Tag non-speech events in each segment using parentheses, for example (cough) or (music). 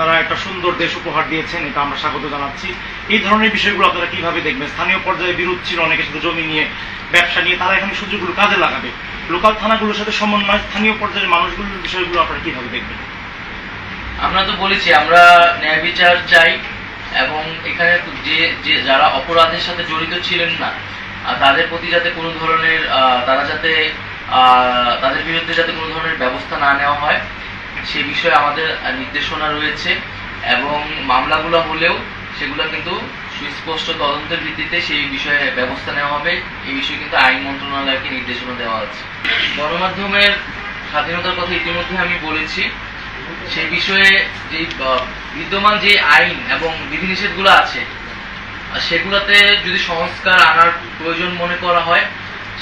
আপনারা একটা সুন্দর দেশ উপহার দিয়েছেন, এটা আমরা স্বাগত জানাচ্ছি। এই ধরনের বিষয়গুলো আপনারা কীভাবে দেখবেন? স্থানীয় পর্যায়ে বিরোধ ছিল, অনেকের সাথে জমি নিয়ে, ব্যবসা নিয়ে, তারা এখানে সুযোগগুলো কাজে লাগাবে। লোকাল থানাগুলোর সাথে সমন্বয়, স্থানীয় পর্যায়ের মানুষগুলোর বিষয়গুলো আপনারা কীভাবে দেখবেন? আমরা তো বলেছি, আমরা ন্যায় বিচার চাই এবং এখানে যে যে যারা অপরাধের সাথে জড়িত ছিলেন না তাদের প্রতি যাতে কোনো ধরনের তারা যাতে তাদের বিরুদ্ধে যাতে কোনো ধরনের ব্যবস্থা না নেওয়া হয় সে বিষয়ে আমাদের নির্দেশনা রয়েছে এবং মামলাগুলো হলেও সেগুলো কিন্তু সুস্পষ্ট তদন্তের ভিত্তিতে সেই বিষয়ে ব্যবস্থা নেওয়া হবে। এই বিষয়ে কিন্তু আইন মন্ত্রণালয়কে নির্দেশনা দেওয়া আছে। গণমাধ্যমের স্বাধীনতার কথা ইতিমধ্যে আমি বলেছি। সেই বিষয়ে যে বিদ্যমান যে আইন এবং বিধিনিষেধগুলো আছে সেগুলোতে যদি সংস্কার আনার প্রয়োজন মনে করা হয়,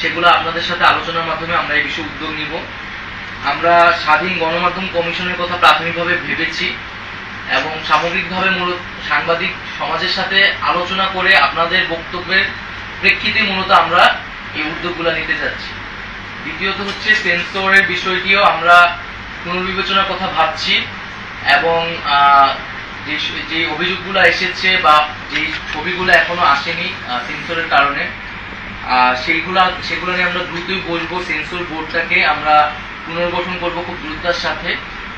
সেগুলো আপনাদের সাথে আলোচনার মাধ্যমে আমরা এই বিষয়ে উদ্যোগ নিব। আমরা স্বাধীন গণমাধ্যম কমিশনের কথা প্রাথমিকভাবে ভেবেছি এবং সামগ্রিকভাবে মূলত সাংবাদিক সমাজের সাথে আলোচনা করে আপনাদের বক্তব্যের প্রেক্ষিতে মূলত আমরা এই উদ্যোগগুলো নিতে যাচ্ছি। দ্বিতীয়ত হচ্ছে সেন্সরের বিষয়টিও আমরা পুনর্বিবেচনার কথা ভাবছি এবং যে অভিযোগগুলো এসেছে বা যে ছবিগুলো এখনও আসেনি সেন্সরের কারণে সেইগুলা, সেগুলো নিয়ে আমরা দ্রুতই বসবো। সেন্সর বোর্ডটাকে আমরা পুনর্গঠন করব খুব দ্রুততার সাথে।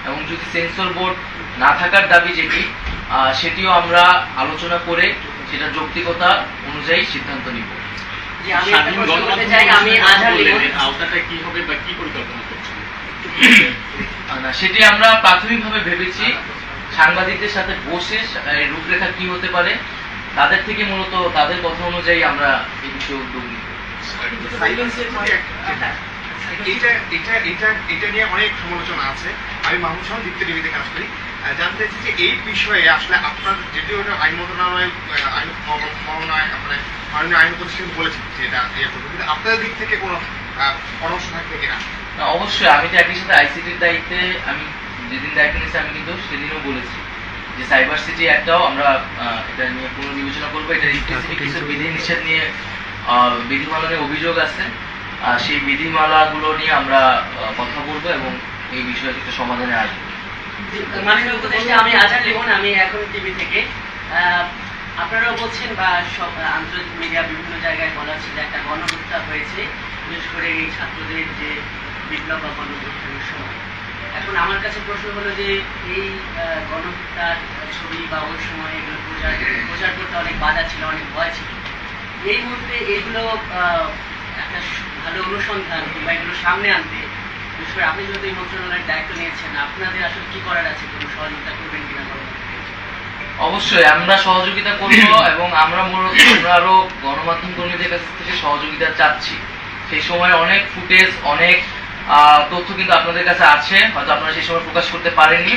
এবং যদি সেন্সর বোর্ড না থাকার দাবি যেটি সেটিও আমরা আলোচনা করে সেটা যৌক্তিকতা অনুযায়ী সিদ্ধান্ত নিব। সেটি আমরা প্রাথমিকভাবে ভেবেছি। সাংবাদিকদের সাথে বসে রূপরেখা কি হতে পারে তাদের থেকে মূলত তাদের কথা অনুযায়ী আমরা এই বিষয়ে উদ্যোগ নিব। এটা এটা এটা এটা নিয়ে অনেক সমালোচনা আছে। আমি মাহমুদ শাহ দীপ্তি টিভিতে কাজ করি। জানতে চাইছি যে এই বিষয়ে আসলে আপনার যদিও ওটা আইন মন্ত্রণালয় আইন মম- মমনায় মানে মাননীয় আইন প্রতিষ্ঠান বলেছেন যে এটা ইয়ে করবে। কিন্তু আপনাদের দিক থেকে কোনো পরামর্শ থাকবে কিনা? অবশ্যই। আমি তো একই সাথে আইসিটির দায়িত্বে আমি যেদিন দায়িত্ব নিয়েছি আমি কিন্তু সেদিনও বলেছি যে সাইবার সিটি একটাও আমরা এটা নিয়ে পুনর্বিবেচনা করব। এটা কিছু বিধি নিষেধ নিয়ে আহ, বিধিমালা নিয়ে অভিযোগ আছে। সেই বিধিমালাগুলো নিয়ে আমরা কথা বলব এবং এই বিষয়ে একটা সমাধানে আসব। আমি আমি এখন টিভি থেকে। আপনারাও বলছেন বা সব আন্তর্জাতিক মিডিয়া বিভিন্ন জায়গায় বলা যে একটা গণহত্যা হয়েছে, বিশেষ করে এই ছাত্রদের যে বিপ্লব বা গণহত্যার সময়। এখন আমার কাছে প্রশ্ন হলো যে এই গণহত্যার ছবি বা ওই সময় এগুলো প্রচার প্রচার করতে অনেক বাধা ছিল, অনেক ভয় ছিল। এই মুহূর্তে এগুলো একটা ভালো অনুসন্ধান কিংবা এগুলো সামনে আনতে বিশেষ করে আপনি যেহেতু এই মন্ত্রণালয়ের দায়িত্ব নিয়েছেন আপনাদের আসলে কি করার আছে? কোনো সহযোগিতা করবেন কিনা অবশ্যই আমরা সহযোগিতা করব (coughs) এবং আমরা মূলত আমরা আরও গণমাধ্যম কর্মীদের কাছ থেকে সহযোগিতা চাচ্ছি। সেই সময় অনেক ফুটেজ অনেক তথ্য কিন্তু আপনাদের কাছে আছে হয়তো আপনারা সেই সময় প্রকাশ করতে পারেননি।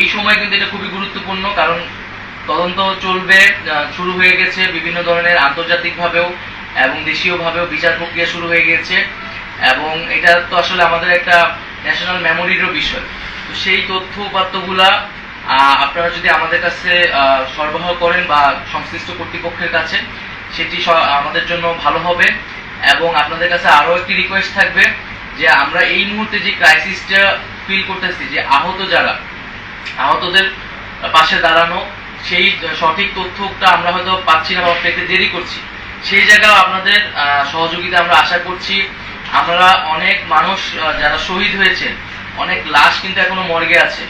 এই সময় কিন্তু এটা খুবই গুরুত্বপূর্ণ কারণ তদন্ত চলবে শুরু হয়ে গেছে বিভিন্ন ধরনের আন্তর্জাতিকভাবেও। এবং দেশীয়ভাবেও বিচার প্রক্রিয়া শুরু হয়ে গেছে এবং এটা তো আসলে আমাদের একটা ন্যাশনাল মেমোরিরও বিষয়। তো সেই তথ্য উপাত্তগুলা আপনারা যদি আমাদের কাছে সরবরাহ করেন বা সংশ্লিষ্ট কর্তৃপক্ষের কাছে, সেটি আমাদের জন্য ভালো হবে। এবং আপনাদের কাছে আরও একটি রিকোয়েস্ট থাকবে যে আমরা এই মুহূর্তে যে ক্রাইসিসটা ফিল করতেছি, যে আহত যারা, আহতদের পাশে দাঁড়ানো, সেই সঠিক তথ্যটা আমরা হয়তো পাচ্ছি না বা পেতে দেরি করছি। সেই জায়গায় আপনাদের সহযোগিতা আমরা আশা করছি। আমরা অনেক মানুষ যারা শহীদ হয়েছেন অনেক লাশ কিন্তু এখনও মর্গে আছে।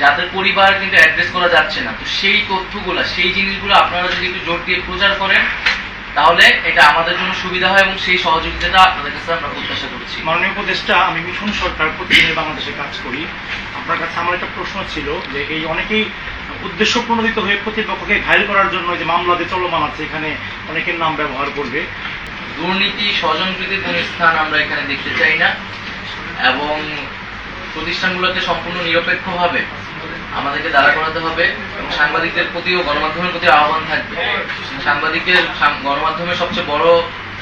যাদের পরিবার কিন্তু অ্যাড্রেস করা যাচ্ছে না। তো সেই তথ্যগুলো, সেই জিনিসগুলো আপনারা যদি একটু জোর দিয়ে প্রচার করেন, তাহলে এটা আমাদের জন্য সুবিধা হয় এবং সেই সহযোগিতাটা আপনাদের কাছে আমরা প্রত্যাশা করছি। মাননীয় উপদেষ্টা, আমি মিশন সরকার প্রতিদিনে বাংলাদেশে কাজ করি। আপনার কাছে আমার একটা প্রশ্ন ছিল যে এই অনেকেই উদ্দেশ্য প্রণোদিত হয়ে প্রতিপক্ষকে ঘায়ল করার জন্য যে মামলা যে চলমান আছে, এখানে অনেকের নাম ব্যবহার করবে। দুর্নীতি স্বজনপ্রীতির কোন স্থান আমরা এখানে দেখতে চাই না। এবং প্রতিষ্ঠানগুলোকে সম্পূর্ণ নিরপেক্ষভাবে আমাদেরকে দাঁড়া করাতে হবে এবং সাংবাদিকদের প্রতিও গণমাধ্যমের প্রতি আহ্বান থাকবে। সাংবাদিকের গণমাধ্যমের সবচেয়ে বড়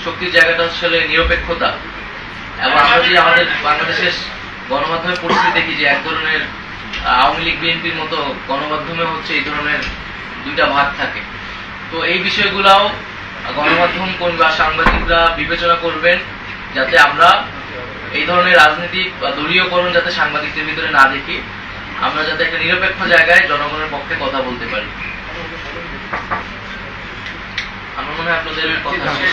শক্তির জায়গাটা আসলে নিরপেক্ষতা। এবং আমরা যদি আমাদের বাংলাদেশের গণমাধ্যমের পরিস্থিতি দেখি যে এক ধরনের আওয়ামী লীগ বিএনপির মতো গণমাধ্যমে হচ্ছে এই ধরনের দুইটা ভাগ থাকে। তো এই বিষয়গুলাও গণমাধ্যম বা সাংবাদিকরা বিবেচনা করবেন যাতে আমরা এই ধরনের রাজনীতি বা দলীয়করণ যাতে সাংবাদিকদের ভিতরে না দেখি আমরা যাতে একটা নিরপেক্ষ জায়গায় জনগণের পক্ষে কথা বলতে পারি। আমার মনে হয় আপনাদের কথা শেষ